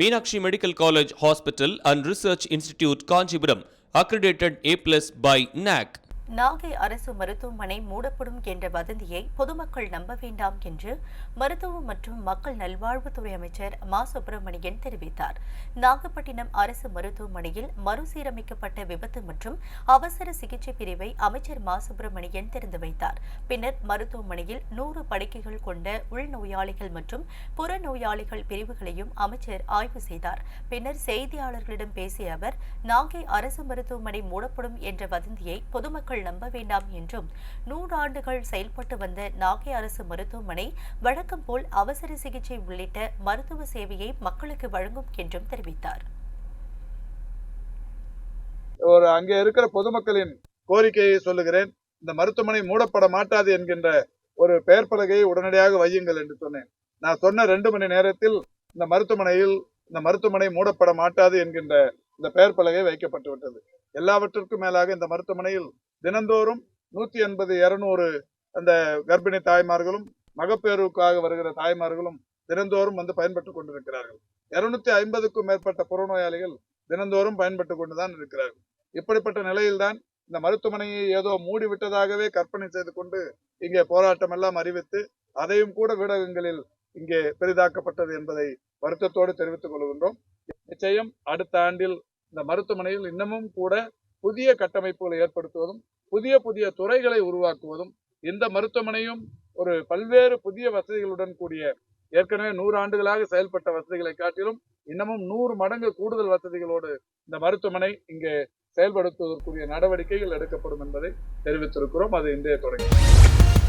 Meenakshi Medical College Hospital and Research Institute, Kanchipuram, accredited A plus by NAC. Nagai அரசு மருத்துவமனை மூடப்படும் என்ற வதந்தியை பொதுமக்கள் நம்ப வேண்டாம் என்று மருத்துவ மற்றும் மக்கள் நல்வாழ்வுத்துறை அமைச்சர் மா. சுப்பிரமணியன் தெரிவித்தார். நாகப்பட்டினம் அரசு மருத்துவமனையில் மறுசீரமைக்கப்பட்ட விபத்து மற்றும் அவசர சிகிச்சை பிரிவை அமைச்சர் மா. சுப்பிரமணியன் திறந்து வைத்தார். பின்னர் மருத்துவமனையில் நூறு படுக்கைகள் கொண்ட உள்நோயாளிகள் மற்றும் புறநோயாளிகள் பிரிவுகளையும் அமைச்சர் ஆய்வு செய்தார். பின்னர் செய்தியாளர்களிடம் பேசிய அவர் நாகை அரசு மருத்துவமனை மூடப்படும் என்ற வதந்தியை பொதுமக்கள் நம்ப வேண்டாம் என்றும் நூறாண்டுகள் செயல்பட்டு வந்த நாகை அரசு மருத்துவமனை வழக்கம் போல் அவசர சிகிச்சை உள்ளிட்ட மருத்துவ சேவையை மக்களுக்கு வழங்கும் என்றும் தெரிவித்தார். ஒரு அங்கே இருக்கிற பொதுமக்களின் கோரிக்கையை சொல்லுகிறேன். இந்த மருத்துவமனை மூடப்பட மாட்டாது என்கின்ற ஒரு பெயர் பலகையை உடனடியாக வையுங்கள் என்று சொன்னேன். நான் சொன்ன ரெண்டு மணி நேரத்தில் இந்த மருத்துவமனையில் இந்த மருத்துவமனை மூடப்பட மாட்டாது என்கின்ற இந்த பெயர் பலகை வைக்கப்பட்டு விட்டது. எல்லாவற்றிற்கும் மேலாக இந்த மருத்துவமனையில் தினந்தோறும் நூத்தி எண்பது இருநூறு அந்த கர்ப்பிணி தாய்மார்களும் மகப்பேறுக்காக வருகிற தாய்மார்களும் தினந்தோறும் வந்து பயன்பட்டுக் கொண்டிருக்கிறார்கள். இருநூத்தி ஐம்பதுக்கும் மேற்பட்ட புறநோயாளிகள் தினந்தோறும் பயன்பட்டுக் கொண்டுதான் இருக்கிறார்கள். இப்படிப்பட்ட நிலையில்தான் இந்த மருத்துவமனையை ஏதோ மூடி விட்டதாகவே கற்பனை செய்து கொண்டு இங்கே போராட்டம் எல்லாம் அறிவித்து அதையும் கூட வீடகங்களில் இங்கே பெரிதாக்கப்பட்டது என்பதை வருத்தத்தோடு தெரிவித்துக் கொள்கின்றோம். நிச்சயம் அடுத்த ஆண்டில் இந்த மருத்துவமனையில் இன்னமும் கூட புதிய கட்டமைப்புகளை ஏற்படுத்துவதும் புதிய புதிய துறைகளை உருவாக்குவதும் இந்த மருத்துவமனையும் ஒரு பல்வேறு புதிய வசதிகளுடன் கூடிய ஏற்கனவே நூறு ஆண்டுகளாக செயல்பட்ட வசதிகளை காட்டிலும் இன்னமும் நூறு மடங்கு கூடுதல் வசதிகளோடு இந்த மருத்துவமனை இங்கே செயல்படுத்துவதற்குரிய நடவடிக்கைகள் எடுக்கப்படும் என்பதை தெரிவித்திருக்கிறோம். அது இன்றைய தொடங்கி